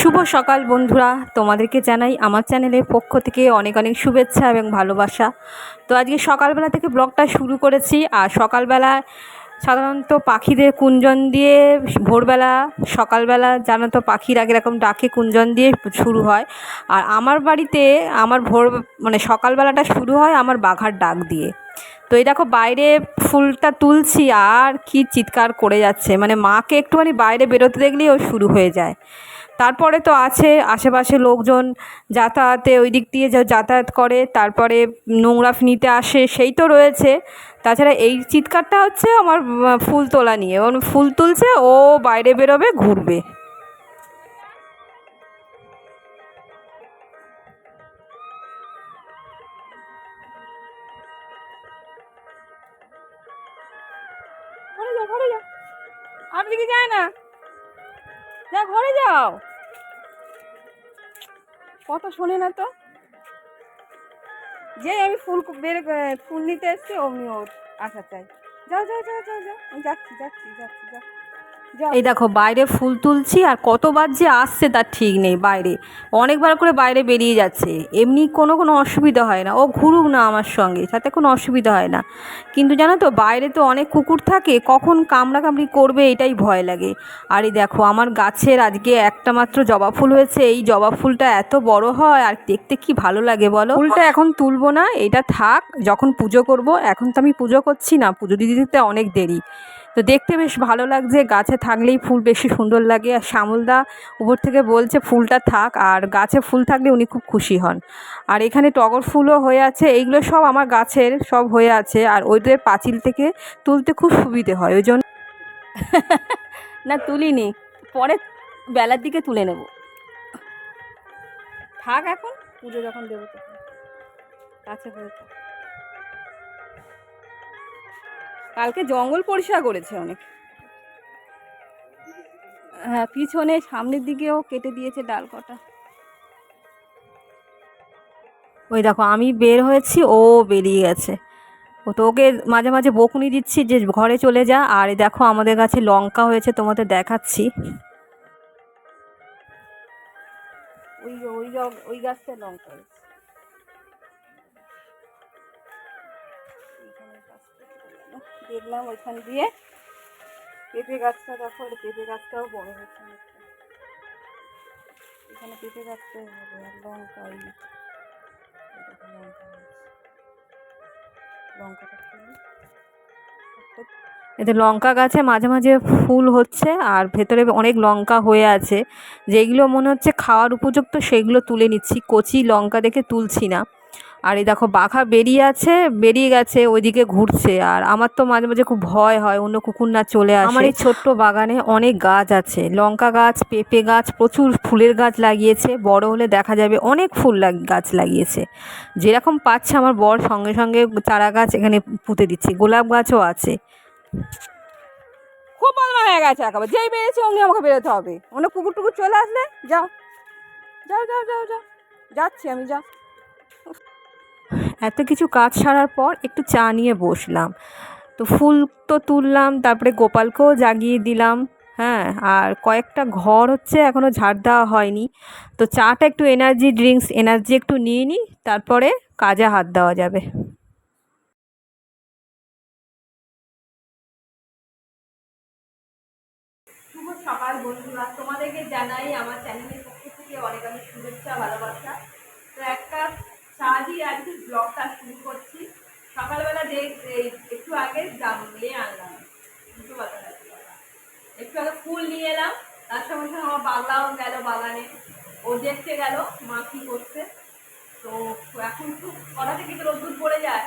শুভ সকাল বন্ধুরা। তোমাদেরকে জানাই আমার চ্যানেলের পক্ষ থেকে অনেক অনেক শুভেচ্ছা এবং ভালোবাসা। তো আজকে সকালবেলা থেকে ব্লগটা শুরু করেছি। আর সকালবেলা সাধারণত পাখিদের কুঞ্জন দিয়ে ভোরবেলা, সকালবেলা জানো তো পাখিরা কীরকম ডাকে কুঞ্জন দিয়ে শুরু হয়। আর আমার বাড়িতে আমার ভোর মানে সকালবেলাটা শুরু হয় আমার বাঘার ডাক দিয়ে। তো এই দেখো বাইরে ফুলটা তুলছি, আর কি চিৎকার করে যাচ্ছে। মানে মাকে একটুখানি বাইরে বেরোতে দেখলেই ও শুরু হয়ে যায়। তারপরে তো আছে আশেপাশে লোকজন যাতায়াতে ওই দিক দিয়ে যাতায়াত করে, তারপরে নোংরা নিতে আসে, সেই তো রয়েছে। তাছাড়া এই চিৎকারটা হচ্ছে আমার ফুল তোলা নিয়ে। ও ফুল তুলছে, ও বাইরে বেরোবে, ঘুরবে। যাও যায় না। ঘরে যাও। কথা শোনে না তো। যে আমি ফুল বের ফুল নিতে এসছি, অমনি ওর আসা চাই। যাও যাও যাও যাও যাও। যাচ্ছি যাচ্ছি যাচ্ছি যাও এই দেখো, বাইরে ফুল তুলছি আর কতবার যে আসছে তার ঠিক নেই বাইরে। অনেকবার করে বাইরে বেরিয়ে যাচ্ছে। এমনি কোনো কোনো অসুবিধা হয় না। ও ঘুরুক না আমার সঙ্গে, তাতে কোনো অসুবিধা হয় না। কিন্তু জানো তো, বাইরে তো অনেক কুকুর থাকে, কখন কামড়া কামড়ি করবে এটাই ভয় লাগে। আর এই দেখো, আমার গাছের আজকে একটা মাত্র জবা ফুল হয়েছে। এই জবা ফুলটা এত বড় হয়, আর দেখতে কি ভালো লাগে বলো? ফুলটা এখন তুলবো না, এটা থাক, যখন পুজো করব। এখন তো আমি পুজো করছি না, পুজো দিতে অনেক দেরি। তো দেখতে বেশ ভালো লাগছে, গাছে থাকলেই ফুল বেশি সুন্দর লাগে। আর শ্যামলদা উপর থেকে বলছে, ফুলটা থাক। আর গাছে ফুল থাকলে উনি খুব খুশি হন। আর এখানে টগর ফুলও হয়ে আছে, এইগুলো সব আমার গাছের সব হয়ে আছে। আর ওদের পাঁচিল থেকে তুলতে খুব সুবিধে হয়, ওই জন্য না, তুলিনি। পরে বেলার দিকে তুলে নেব। থাক এখন, পুজো যখন দেবো তখন। কাছে হয়ে থাক। কালকে জঙ্গল পরিষ্কার করেছে অনেক। হ্যাঁ পিছনে সামনের দিকেও কেটে দিয়েছে ডাল কটা। ওই দেখো, আমি বের হয়েছি, ও বেরিয়ে গেছে। ও তো ওকে মাঝে মাঝে বকুনি দিচ্ছি যে ঘরে চলে যা, আর দেখো আমাদের কাছে লঙ্কা হয়েছে, তোমাদের দেখাচ্ছি। ওই ওই ওই গাছটা লঙ্কা হয়েছে। দেখলাম ওইখান দিয়ে। পেঁপে গাছটা দেখো পেঁপে গাছটাও বড় হয়েছে এখানে পেঁপে হবে আর এতে লঙ্কা গাছে। মাঝে মাঝে ফুল হচ্ছে আর ভেতরে অনেক লঙ্কা হয়ে আছে। যেগুলো মনে হচ্ছে খাওয়ার উপযুক্ত সেগুলো তুলে নিচ্ছি। কচি লঙ্কা দেখে তুলছি না। আর এই দেখো বাঘা বেরিয়ে আছে বেরিয়ে গেছে ওইদিকে ঘুরছে। আর আমার তো মাঝে মাঝে খুব ভয় হয় অন্য কুকুর না চলে আসে। আমার এই ছোট্ট বাগানে অনেক গাছ আছে লঙ্কা গাছ পেঁপে গাছ প্রচুর ফুলের গাছ লাগিয়েছে। বড় হলে দেখা যাবে অনেক ফুল লাগ- গাছ লাগিয়েছে। যেরকম পাচ্ছে আমার বর সঙ্গে সঙ্গে চারা গাছ এখানে পুঁতে দিচ্ছে। গোলাপ গাছও আছে। খুব বদমা হয়ে গেছে একেবারে। যেই বেরিয়েছে অমনি আমাকে বেরোতে হবে। অন্য কুকুর টুকুর চলে আসলে? যাও। যাও যাও যাও যাও। যাচ্ছি আমি যাও। এত কিছু কাজ সারার পর একটু চা নিয়ে বসলাম। তো ফুল তো তুললাম, তারপরে গোপালকেও জাগিয়ে দিলাম হ্যাঁ আর কয়েকটা ঘর হচ্ছে এখনও ঝাড় দেওয়া হয়নি। তো চাটা একটু এনার্জি ড্রিঙ্কস এনার্জি একটু নিয়ে নিই তারপরে কাজে হাত দেওয়া যাবে। সকাল বন্ধুরা, তোমাদেরকে জানাই আমার চ্যানেলের পক্ষ থেকে অনেক শুভেচ্ছা, ভালোবাসা তো একটা চা দিয়ে আজকে ব্লগটা শুরু করছি। সকালবেলা যে একটু আগে নিয়ে আনলাম। দুটো বাজার একটু আগে ফুল নিয়ে এলাম। তার সঙ্গে সঙ্গে আমার বাংলাও গেল বাগানে। ও দেখতে গেল মা কী করছে। তো এখন খুব কটা থেকে তো রোদ্দুর পড়ে যায়।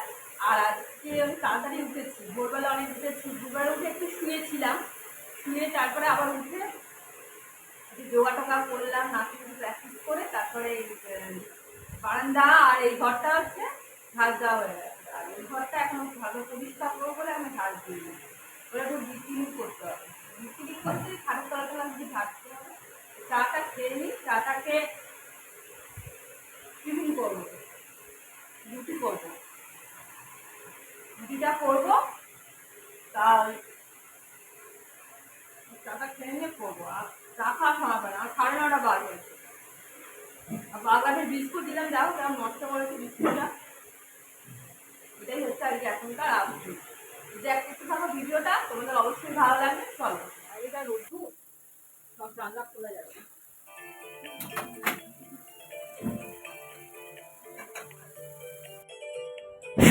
আর আজকে আমি তাড়াতাড়ি উঠেছি। ভোরবেলা অনেক উঠেছি। দুবার উঠে একটু শুয়েছিলাম। শুয়ে তারপরে আবার উঠে যোগা টোগা করলাম নাচে প্র্যাকটিস করে তারপরে বারান্দা আর এই ঘরটা হচ্ছে ঝাড় দেওয়া হয়ে গেছে। আর এই ঘরটা এখন ভালো পরিষ্কার করব বলে আমি ঝাড় দিই ওরা একটু বিক্রি করতে হবে। বিক্রি করতে খারাপ তলা তলা দিয়ে ঝাড়তে হবে। চাটা খেয়ে নিই, চাটাকে টিফিন করব। রুটি করব। রুটিটা করব তাই চাটা খেয়ে নিয়ে করব আর চা খাওয়া খাওয়াবে না আর সাড়ে নটা বাজে আর বাগানের বিস্কুট দিলাম দেখো কেমন নষ্ট করেছে বিস্কুটটা এটাই হচ্ছে আর কি এখনকার আপডেট যদি একটু থাকো ভিডিওটা, তোমাদের অবশ্যই ভালো লাগবে, চলো। এটা রোদু সব রান্না খোলা যাবে।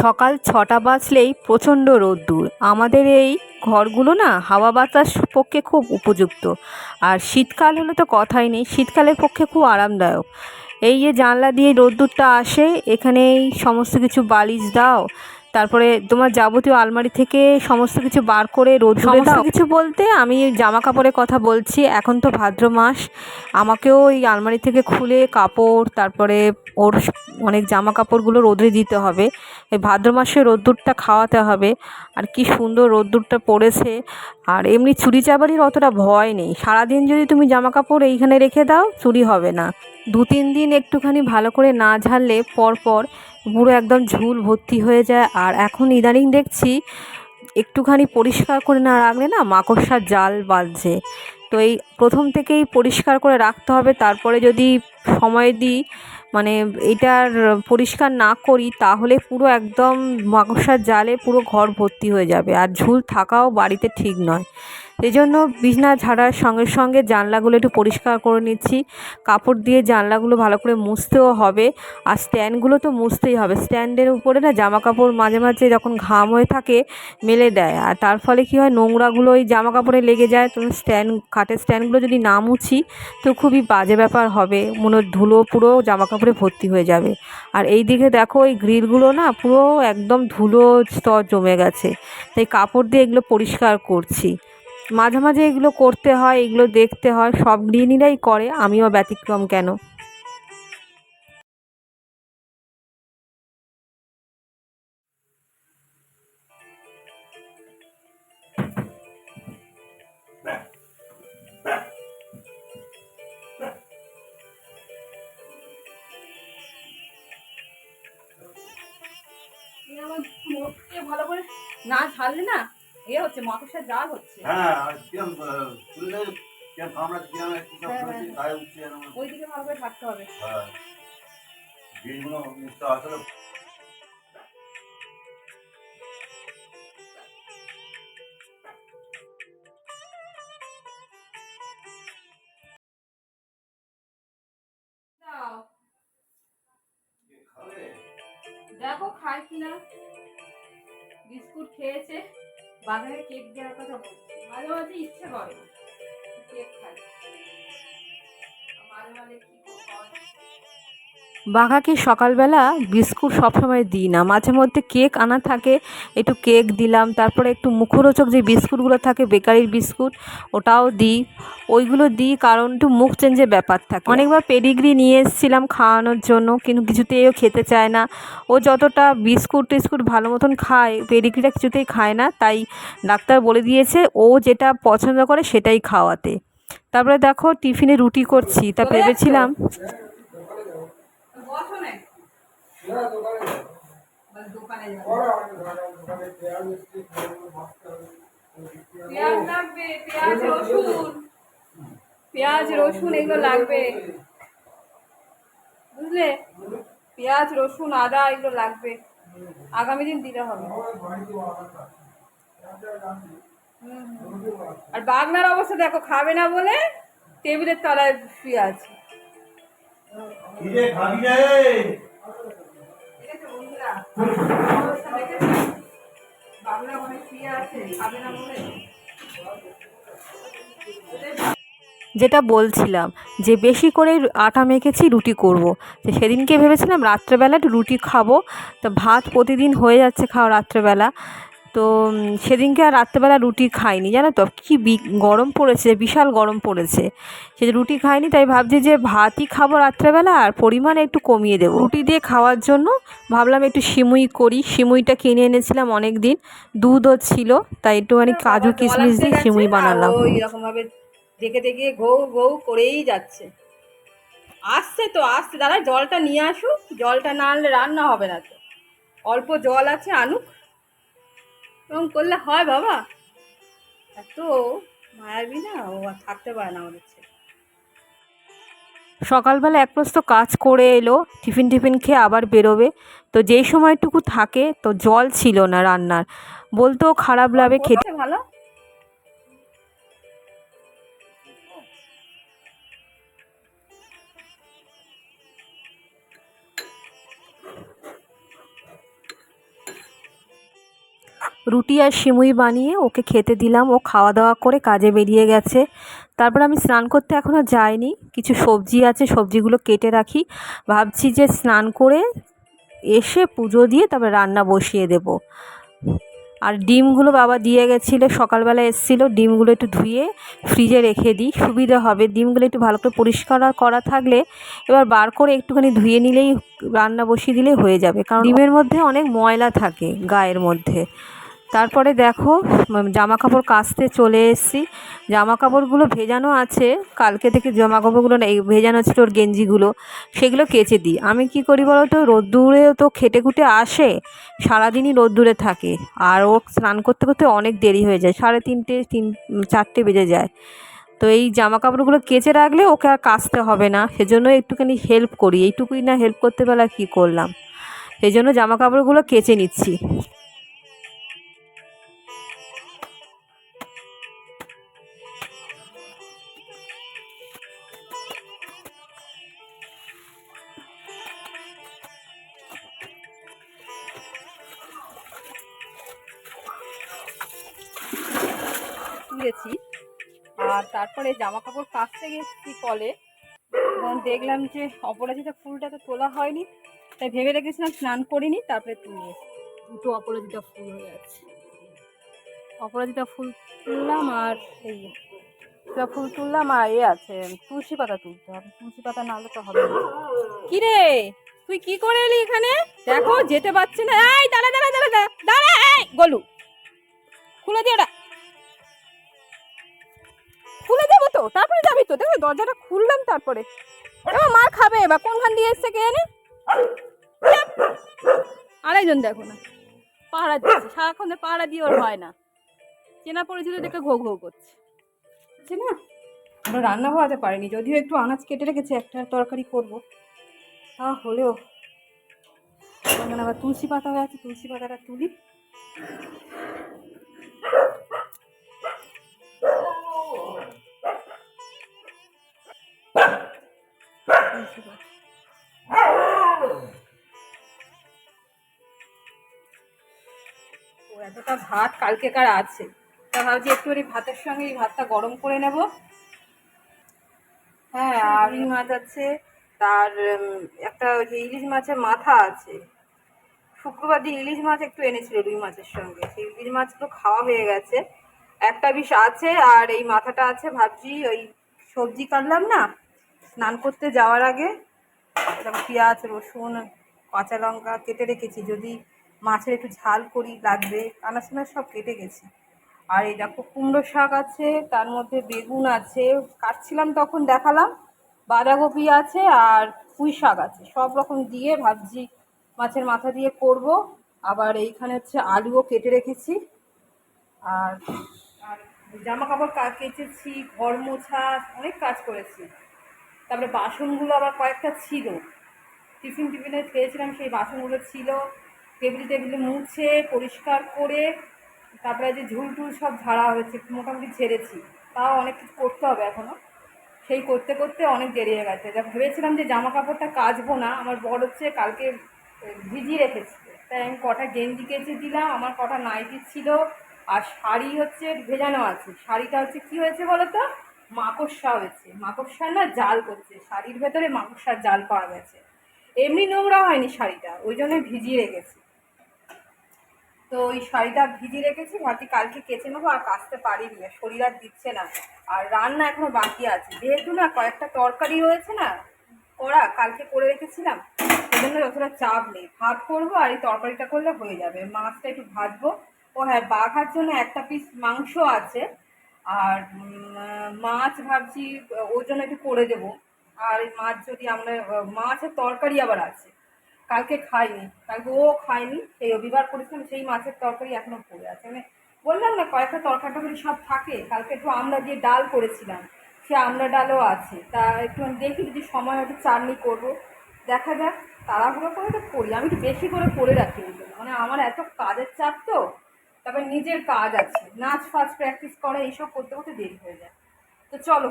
সকাল ছটা বাজলেই প্রচণ্ড রোদ্দুর। আমাদের এই ঘরগুলো না হাওয়া বাতাস পক্ষে খুব উপযুক্ত। আর শীতকাল হলে তো কথাই নেই, শীতকালের পক্ষে খুব আরামদায়ক। এই যে জানলা দিয়ে রোদ্দুরটা আসে এখানেই সমস্ত কিছু বালিশ দাও। তারপরে তোমার যাবতীয় আলমারি থেকে সমস্ত কিছু বার করে রোদ সমস্ত কিছু বলতে আমি জামা কাপড়ের কথা বলছি এখন তো ভাদ্র মাস। আমাকেও এই আলমারি থেকে খুলে কাপড় তারপরে ওর অনেক জামা কাপড়গুলো রোদে দিতে হবে। এই ভাদ্র মাসে রোদ্দুরটা খাওয়াতে হবে। আর কি সুন্দর রোদ্দুরটা পড়েছে। আর এমনি চুরি চাবারির অতটা ভয় নেই। সারাদিন যদি তুমি জামা কাপড় এইখানে রেখে দাও চুরি হবে না। দু তিন দিন একটুখানি ভালো করে না ঝাড়লে পরপর পুরো একদম ঝুল ভর্তি হয়ে যায়। আর এখন ইদানিং দেখছি একটুখানি পরিষ্কার করে না রাখলে না মাকড়সার জাল বাঁধছে তো এই প্রথম থেকেই পরিষ্কার করে রাখতে হবে। তারপরে যদি সময় দিই মানে এটার পরিষ্কার না করি, তাহলে পুরো একদম মাকড়সার জালে পুরো ঘর ভর্তি হয়ে যাবে। আর ঝুল থাকাও বাড়িতে ঠিক নয়। এই জন্য বিছনা ঝাড়ার সঙ্গে সঙ্গে জানলাগুলো একটু পরিষ্কার করে নিচ্ছি। কাপড় দিয়ে জানলাগুলো ভালো করে মুছতেও হবে। আর স্ট্যান্ডগুলো তো মুছতেই হবে। স্ট্যান্ডের উপরে না জামা কাপড় মাঝে মাঝে যখন ঘাম হয়ে থাকে, মেলে দেয়। আর তার ফলে কী হয়, নোংরাগুলো ওই জামা কাপড়ে লেগে যায়। তো স্ট্যান্ড কাঠের স্ট্যান্ডগুলো যদি না মুছি, তো খুবই বাজে ব্যাপার হবে। মনে ধুলো পুরো জামা কাপড়ে ভর্তি হয়ে যাবে। আর এই দিকে দেখো ওই গ্রিলগুলো না পুরো একদম ধুলো স্তর জমে গেছে। তাই কাপড় দিয়ে এগুলো পরিষ্কার করছি। মাঝে মাঝে এগুলো করতে হয় এগুলো দেখতে হয় সব গৃহিণীরাই করে আমিও ব্যতিক্রম কেন? হচ্ছে জাল হচ্ছে। হ্যাঁ আর কিরম আহ, কিরম কামড়া কিরম কি সব হ্যাঁ, করেছি হ্যাঁ। গায়ে উঠছে ওইদিকে ভালো করে থাকতে হবে। হ্যাঁ। আসলে দেখো খায় কিনা। বিস্কুট খেয়েছে। বাজারে কেক দেওয়ার কথা বলছি। মাঝে মাঝে ইচ্ছে করে কেক খাই। মাঝে মাঝে বাঘাকে সকালবেলা বিস্কুট সবসময় দিই না। মাঝে মধ্যে কেক আনা থাকে একটু কেক দিলাম তারপরে একটু মুখরোচক যে বিস্কুটগুলো থাকে বেকারির বিস্কুট ওটাও দিই। ওইগুলো দিই কারণ একটু মুখ চেঞ্জের ব্যাপার থাকে। অনেকবার পেডিগ্রি নিয়ে এসেছিলাম খাওয়ানোর জন্য কিন্তু কিছুতেই ও খেতে চায় না। ও যতটা বিস্কুট টিস্কুট ভালো মতন খায় পেডিগ্রিটা কিছুতেই খায় না তাই ডাক্তার বলে দিয়েছে ও যেটা পছন্দ করে সেটাই খাওয়াতে। তারপরে দেখো টিফিনে রুটি করছি তা ভেবেছিলাম পেঁয়াজ লাগবে পেঁয়াজ রসুন। পেঁয়াজ রসুন এগুলো লাগবে। বুঝলে? পেঁয়াজ রসুন আদা এগুলো লাগবে। আগামী দিন দিতে হবে। আর বাগনার অবস্থা দেখো খাবে না বলে টেবিলের তলায় শুয়ে আছে। খাবি রে। মনে শুয়ে আছে খাবে না বলে? যেটা বলছিলাম যে বেশি করে আটা মেখেছি রুটি করব। তো সেদিনকে ভেবেছিলাম রাত্রেবেলা একটু রুটি খাব। তো ভাত প্রতিদিন হয়ে যাচ্ছে খাওয়া রাত্রেবেলা। তো সেদিনকে আর রাত্রেবেলা রুটি খাইনি জানো তো? কী বি- গরম পড়েছে বিশাল গরম পড়েছে। সে রুটি খাইনি তাই ভাবছি যে ভাতই খাব রাত্রেবেলা আর পরিমাণ একটু কমিয়ে দেবো। রুটি দিয়ে খাওয়ার জন্য ভাবলাম একটু সিমুই করি। সিমুইটা কিনে এনেছিলাম অনেক দিন দুধও ছিল তাই একটুখানি কাজু কিশমিশ দিয়ে সিমুই বানালাম। ওই রকমভাবে দেখে দেখে ঘৌ ঘৌ করেই যাচ্ছে। আসছে তো আসছে। দাদা জলটা নিয়ে আসুক। জলটা না আনলে রান্না হবে না তো। অল্প জল আছে আনুক। এরকম করলে হয় বাবা। এত মায়াবি না ও আর থাকতে পারে না আমাদের ছেলে। সকালবেলা এক প্রস্ত কাজ করে এলো টিফিন টিফিন খেয়ে আবার বেরোবে। তো যেই সময়টুকু থাকে তো জল ছিল না রান্নার। বলতো খারাপ লাগে খেতে ভালো? রুটি আর সিমুই বানিয়ে ওকে খেতে দিলাম। ও খাওয়া দাওয়া করে কাজে বেরিয়ে গেছে। তারপর আমি স্নান করতে এখনও যাইনি। কিছু সবজি আছে, সবজিগুলো কেটে রাখি। ভাবছি যে স্নান করে এসে পুজো দিয়ে তারপর রান্না বসিয়ে দেব। আর ডিমগুলো বাবা দিয়ে গেছিল, সকালবেলা এসেছিল। ডিমগুলো একটু ধুয়ে ফ্রিজে রেখে দিই, সুবিধা হবে। ডিমগুলো একটু ভালো করে পরিষ্কার করা থাকলে এবার বার করে একটুখানি ধুয়ে নিলেই, রান্না বসিয়ে দিলেই হয়ে যাবে। কারণ ডিমের মধ্যে অনেক ময়লা থাকে গায়ের মধ্যে। তারপরে দেখো জামা কাপড় কাচতে চলে এসেছি। জামা কাপড়গুলো ভেজানো আছে, কালকে থেকে জামা কাপড়গুলো না ভেজানো ছিল ওর গেঞ্জিগুলো, সেগুলো কেচে দিই। আমি কি করি বলো তো, রোদ্দুরে তো খেটে খুটে আসে, সারাদিনই রোদ্দুরে থাকে, আর ও স্নান করতে করতে অনেক দেরি হয়ে যায়, সাড়ে তিনটে, তিন, চারটে বেজে যায়। তো এই জামা কাপড়গুলো কেচে রাখলে ওকে আর কাচতে হবে না, সেজন্য একটুখানি হেল্প করি। এইটুকুই না হেল্প করতে আর কী করলাম? সেই জন্য জামা কাপড়গুলো কেচে নিচ্ছি। তুলেছি। আর তারপরে জামা কাপড় কাচতে গেছি কলে। তখন দেখলাম যে অপরাজিতা ফুলটা তো তোলা হয়নি। তাই ভেবে রেখেছিলাম স্নান করিনি তারপরে তুলে দুটো অপরাজিতা ফুল হয়ে আছে। অপরাজিতা ফুল তুললাম আর এই ফুল তুললাম আর এ আছে তুলসী পাতা তুলতে হবে। তুলসী পাতা না হলে তো হবে না। কি রে? তুই কি করে এলি এখানে? দেখো যেতে পারছি না। এই দাঁড়া দাঁড়া দাঁড়া দাঁড়া দাঁড়া এই গলু। খুলে দিয়ে ওটা। খুলে দেবো তো, তারপরে যাবি তো। দেখো, দরজাটা খুললাম তারপরে। এবার মার খাবে বা কোনখান দিয়ে এসছে কে জানে। আরেকজন দেখো না। পাহারা দিচ্ছে। সারাক্ষণ পাহারা দিয়ে ওর হয় না। চেনা পরিচিত দেখে ঘো ঘো করছে। বুঝছি না আমরা রান্না হওয়াতে পারিনি। যদিও একটু আনাজ কেটে রেখেছি, একটা তরকারি করব। তা হলেও আবার তুলসী পাতা হয়ে আছে, তুলসী পাতাটা তুলি। এতটা ভাত কালকেকার আছে। তা ভাবছি একটু ওই ভাতের সঙ্গে এই ভাতটা গরম করে নেব। হ্যাঁ আর মাছ আছে তার একটা ওই যে ইলিশ মাছের মাথা আছে। শুক্রবার দিন ইলিশ মাছ একটু এনেছিল রুই মাছের সঙ্গে। সেই ইলিশ মাছগুলো খাওয়া হয়ে গেছে। একটা বিষ আছে আর এই মাথাটা আছে, ভাবছি ওই সবজি কাটলাম না, স্নান করতে যাওয়ার আগে এরকম পেঁয়াজ, রসুন, কাঁচা লঙ্কা কেটে রেখেছি। যদি মাছের একটু ঝাল করি, লাগবে। টানাজ সব কেটে গেছি। আর এই দেখো কুমড়ো শাক আছে, তার মধ্যে বেগুন আছে। কাটছিলাম তখন দেখালাম। বাঁধাকপি আছে আর পুঁই শাক আছে। সব রকম দিয়ে ভাবছি মাছের মাথা দিয়ে করব। আবার এইখানে হচ্ছে আলুও কেটে রেখেছি। আর জামা কাপড় কেচেছি, ঘর মোছা, অনেক কাজ করেছি। তারপরে বাসনগুলো আবার কয়েকটা ছিল। টিফিন টিফিনে খেয়েছিলাম, সেই বাসনগুলো ছিল। টেবিল টেবিলে মুছে, পরিষ্কার করে, তারপরে যে ঝুল টুল সব ঝাড়া হয়েছে, মোটামুটি ছেড়েছি তাও অনেক কিছু করতে হবে এখনও সেই করতে করতে অনেক দেরি হয়ে গেছে। ভেবেছিলাম যে জামা কাপড়টা কাচবো না। আমার বড় হচ্ছে কালকে ভিজিয়ে রেখেছি। তাই আমি কটা গেঞ্জি কেচে দিলাম, আমার কটা নাইটি ছিল, আর শাড়ি হচ্ছে ভেজানো আছে। শাড়িটা হচ্ছে কি হয়েছে বলো তো মাকড়সা হয়েছে। মাকড়সা না জাল করছে। শাড়ির ভেতরে মাকড়সার জাল পাওয়া গেছে। এমনি নোংরা হয়নি শাড়িটা, ওই জন্য ভিজিয়ে রেখেছি। তো ওই শাড়িটা ভিজিয়ে রেখেছি, ভাবছি কালকে কেচে নেব, আর কাচতে পারিনি শরীর আর দিচ্ছে না। আর রান্না এখনও বাকি আছে। যেহেতু না কয়েকটা তরকারি রয়েছে না করা কালকে করে রেখেছিলাম সেই জন্য যতটা চাপ নেই। ভাত করব আর এই তরকারিটা করলে হয়ে যাবে। মাছটা একটু ভাজবো। ও হ্যাঁ বাঘার জন্য একটা পিস মাংস আছে। আর মাছ ভাবছি ওর জন্য একটু করে দেবো। আর মাছ যদি আমরা, মাছের তরকারি আবার আছে। কালকে খাইনি। কালকে ও খায়নি, সেই রবিবার করেছিলাম, সেই মাছের তরকারি এখনও পড়ে আছে। মানে বললাম না, কয়েকটা তরকারি টরকারি সব থাকে। কালকে একটু আমরা দিয়ে ডাল করেছিলাম। সে আমরা ডালও আছে। তা একটু দেখি যদি সময় হয়তো চাটনি করব। দেখা যাক, তাড়াহুড়ো করে তো করি। আমি একটু বেশি করে করে রাখি। মানে আমার এত কাজের চাপ তো, তারপর নিজের কাজ আছে। নাচ ফাচ প্র্যাকটিস করা, এইসব করতে করতে দেরি হয়ে যায়। তো চলো।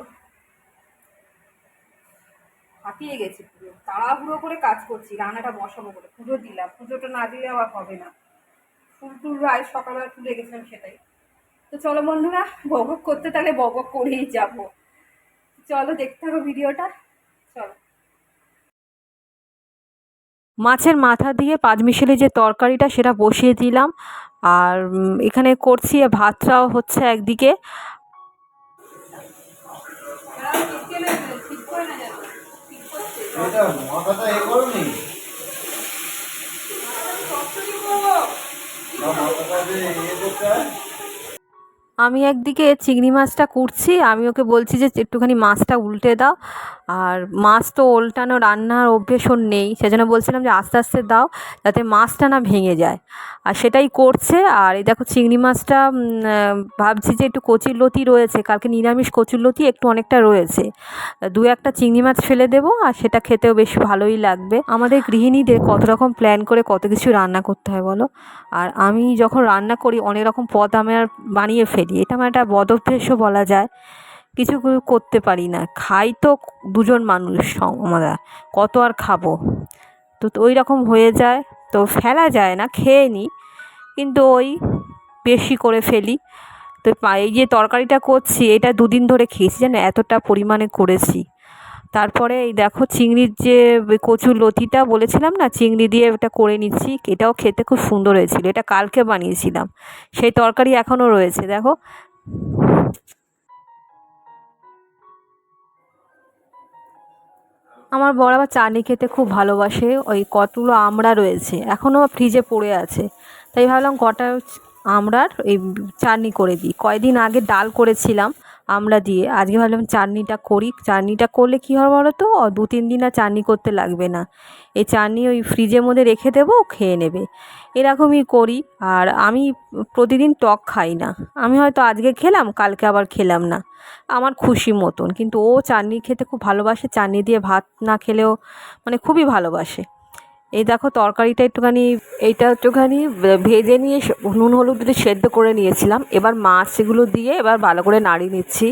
হাঁপিয়ে গেছি পুরো। তাড়াহুড়ো করে কাজ করছি, রান্নাটা বসাবো করে পুজো দিলাম। পুজোটা না দিলে আবার হবে না। ফুল টুল আজ সকালবেলা তুলে গেছিলাম সেটাই। তো চলো বন্ধুরা, বকবক করতে তাহলে বকবক করেই যাব। চলো দেখতে থাকো ভিডিওটা। চলো। মাছের মাথা দিয়ে পাঁচমিশালি যে তরকারিটা সেটা বসিয়ে দিলাম। আর এখানে করছি ভাতটাও হচ্ছে একদিকে। মাথাটা আমি একদিকে চিংড়ি মাছটা কুটছি আমি ওকে বলছি যে একটুখানি মাছটা উল্টে দাও। আর মাছ তো উল্টানো রান্নার অভ্যেস নেই, সেজন্য বলছিলাম যে আস্তে আস্তে দাও যাতে মাছটা না ভেঙে যায়। আর সেটাই করছে, আর এই দেখো চিংড়ি মাছটা ভাবছি যে একটু কচুর লতি রয়েছে, কালকে নিরামিষ কচুর লতি, একটু অনেকটা রয়েছে। দু একটা চিংড়ি মাছ ফেলে দেবো, আর সেটা খেতেও বেশ ভালোই লাগবে। আমাদের গৃহিণীদের কত রকম প্ল্যান করে কত কিছু রান্না করতে হয় বলো? আর আমি যখন রান্না করি, অনেক রকম পদ আমি আর বানিয়ে ফেলি। এটা আমার একটা বদ বলা যায়। কিছু করতে পারি না। খাই তো দুজন মানুষ আমরা। কত আর খাব? তো তো ওই রকম হয়ে যায়। তো ফেলা যায় না, খেয়ে নিই কিন্তু ওই বেশি করে ফেলি। তো এই যে তরকারিটা করছি, এটা দুদিন ধরে খেয়েছি জানো এতটা পরিমাণে করেছি। তারপরে এই দেখো চিংড়ির যে কচুর লতিটা বলেছিলাম না, চিংড়ি দিয়ে ওটা করে নিচ্ছি, এটাও খেতে খুব সুন্দর হয়েছিল, এটা কালকে বানিয়েছিলাম, সেই তরকারি এখনও রয়েছে, দেখো। আমার বড় আবার চাটনি খেতে খুব ভালোবাসে, ওই কতগুলো আমড়া রয়েছে, এখনও ফ্রিজে পড়ে আছে, তাই ভাবলাম কটা আমড়ার এই চাটনি করে দিই, কয়দিন আগে ডাল করেছিলাম আমড়া দিয়ে। আজকে ভাবলাম চাটনিটা করি। চাটনিটা করলে কী হবে বলো তো? দু তিন দিন আর চাটনি করতে লাগবে না। এই চাটনি ওই ফ্রিজের মধ্যে রেখে দেবো খেয়ে নেবে। এরকমই করি। আর আমি প্রতিদিন টক খাই না। আমি হয়তো আজকে খেলাম, কালকে আবার খেলাম না। আমার খুশি মতন। কিন্তু ও চাটনি খেতে খুব ভালোবাসে। চাটনি দিয়ে ভাত না খেলেও মানে খুবই ভালোবাসে। এই দেখো তরকারিটা একটুখানি, এইটা একটুখানি ভেজে নিয়ে নুন হলুদ দিয়ে সেদ্ধ করে নিয়েছিলাম। এবার মাছগুলো দিয়ে এবার ভালো করে নাড়িয়ে নিচ্ছি।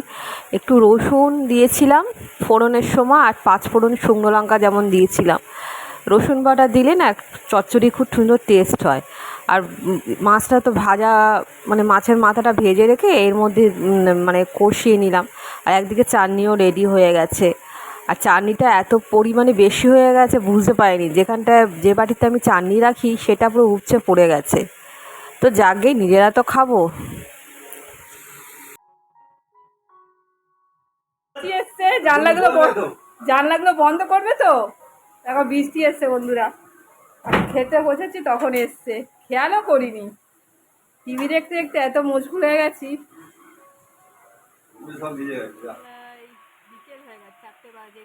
একটু রসুন দিয়েছিলাম ফোড়নের সময় আর পাঁচ ফোড়ন শুকনো লঙ্কা যেমন দিয়েছিলাম। রসুন বাটা দিলে না চচ্চড়ি খুব সুন্দর টেস্ট হয়। আর মাছটা তো ভাজা মানে মাছের মাথাটা ভেজে রেখে এর মধ্যে মানে কষিয়ে নিলাম। আর একদিকে চাটনিও রেডি হয়ে গেছে। আর চাটনিটা এত পরিমাণে বেশি হয়ে গেছে বুঝতে পারিনি। যেখানটায় যে বাটিতে আমি চাটনি রাখি সেটা পুরো উপচে পড়ে গেছে। তো যাকগে নিজেরা তো খাব। এসছে জানলাগুলো বন্ধ জানলাগুলো বন্ধ করবে তো? দেখো বৃষ্টি এসছে বন্ধুরা। আমি খেতে বসেছি তখন এসছে। খেয়ালও করিনি। টিভি দেখতে দেখতে এত মশগুল হয়ে গেছি।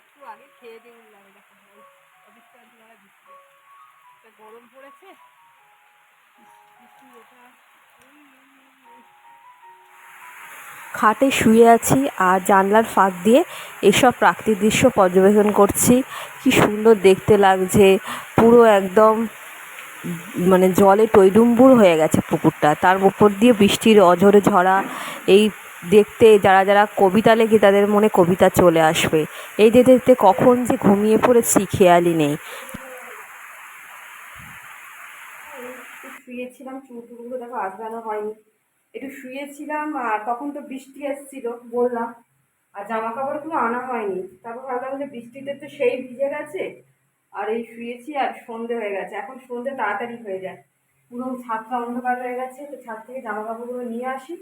একটু আগে খেয়ে দিয়ে উঠলাম, দেখো অফিসটা গরম পড়েছে? বৃষ্টি খাটে শুয়ে আছি আর জানলার ফাঁক দিয়ে এসব প্রাকৃতিক দৃশ্য পর্যবেক্ষণ করছি। কি সুন্দর দেখতে লাগছে, পুরো একদম মানে জলে টইডুম্বুর হয়ে গেছে পুকুরটা। তার উপর দিয়ে বৃষ্টির অঝরে ঝরা, এই দেখতে, যারা যারা কবিতা লেখে তাদের মনে কবিতা চলে আসবে। এই দেখতে দেখতে কখন যে ঘুমিয়ে পড়েছি, খেয়ালই নেই। শুয়েছিলাম চুল টুলগুলো দেখো আজগানো হয়নি। একটু শুয়েছিলাম, আর তখন তো বৃষ্টি এসেছিল, বললাম। আর জামা কাপড়গুলো আনা হয়নি। তারপর ভাবলাম যে বৃষ্টিতে তো সেই ভিজে গেছে। আর এই শুয়েছি, আর সন্ধে হয়ে গেছে। এখন সন্ধে তাড়াতাড়ি হয়ে যায়। পুরো ছাদটা অন্ধকার হয়ে গেছে, তো ছাদ থেকে জামা কাপড়গুলো নিয়ে আসি।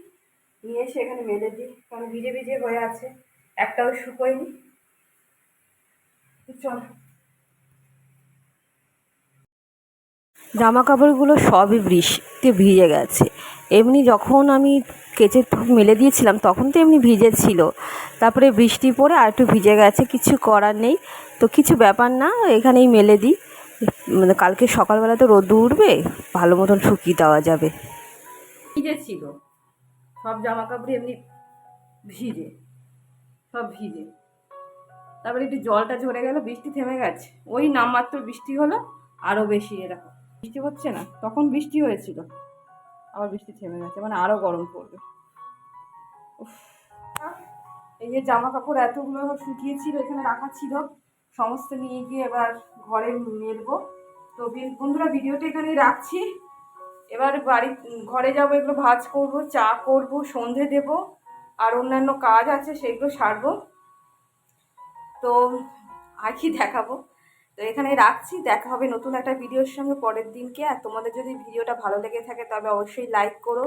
নিয়ে এসে এখানে মেলে দিই কারণ ভিজে ভিজে হয়ে আছে। একটাও শুকোয়নি। চল। জামা কাপড়গুলো সবই বৃষ্টিতে ভিজে গেছে। এমনি যখন আমি কেচে মেলে দিয়েছিলাম তখন তো এমনি ভিজে ছিল তারপরে বৃষ্টি পড়ে আর একটু ভিজে গেছে কিছু করার নেই। তো কিছু ব্যাপার না এখানেই মেলে দিই। মানে কালকে সকালবেলা তো রোদ উঠবে ভালো মতন শুকিয়ে দেওয়া যাবে। ভিজে ছিল সব জামা কাপড় এমনি ভিজে, সব ভিজে। তারপরে একটু জলটা ঝরে গেল, বৃষ্টি থেমে গেছে। ওই নামমাত্র বৃষ্টি হলো আরও বেশি এরকম। বৃষ্টি হচ্ছে না, তখন বৃষ্টি হয়েছিল, আবার বৃষ্টি থেমে গেছে মানে আরও গরম পড়বে। এই যে জামা কাপড় এতগুলো শুকিয়েছিল, এখানে রাখা ছিল, সমস্ত নিয়ে গিয়ে এবার ঘরে মেলবো। তো বন্ধুরা, ভিডিওটা এখানেই রাখছি। এবার বাড়ি, ঘরে যাব, এগুলো ভাজ করব, চা করব, সন্ধে দেব, আর অন্যান্য কাজ আছে সেগুলো সারবো। তো আর কি দেখাবো? তো এখানে রাখছি, দেখা হবে নতুন একটা ভিডিওর সঙ্গে পরের দিনকে। আর তোমাদের যদি ভিডিওটা ভালো লেগে থাকে, তবে অবশ্যই লাইক করো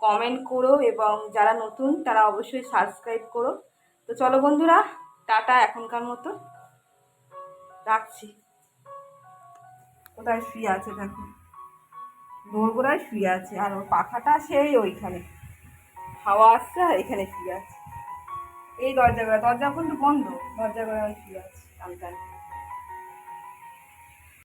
কমেন্ট করো, এবং যারা নতুন, তারা অবশ্যই সাবস্ক্রাইব করো। তো চলো বন্ধুরা, টাটা এখনকার মতো। রাখছি। কোথায় শুয়ে আছে দেখো। দোরগোড়ায় শুয়ে আছে আর ওর পাখাটা সেই ওইখানে। হাওয়া আসছে আর এখানে শুয়ে আছে। এই দরজা দরজা কিন্তু বন্ধ। দরজা করে শুয়ে আছে টানটান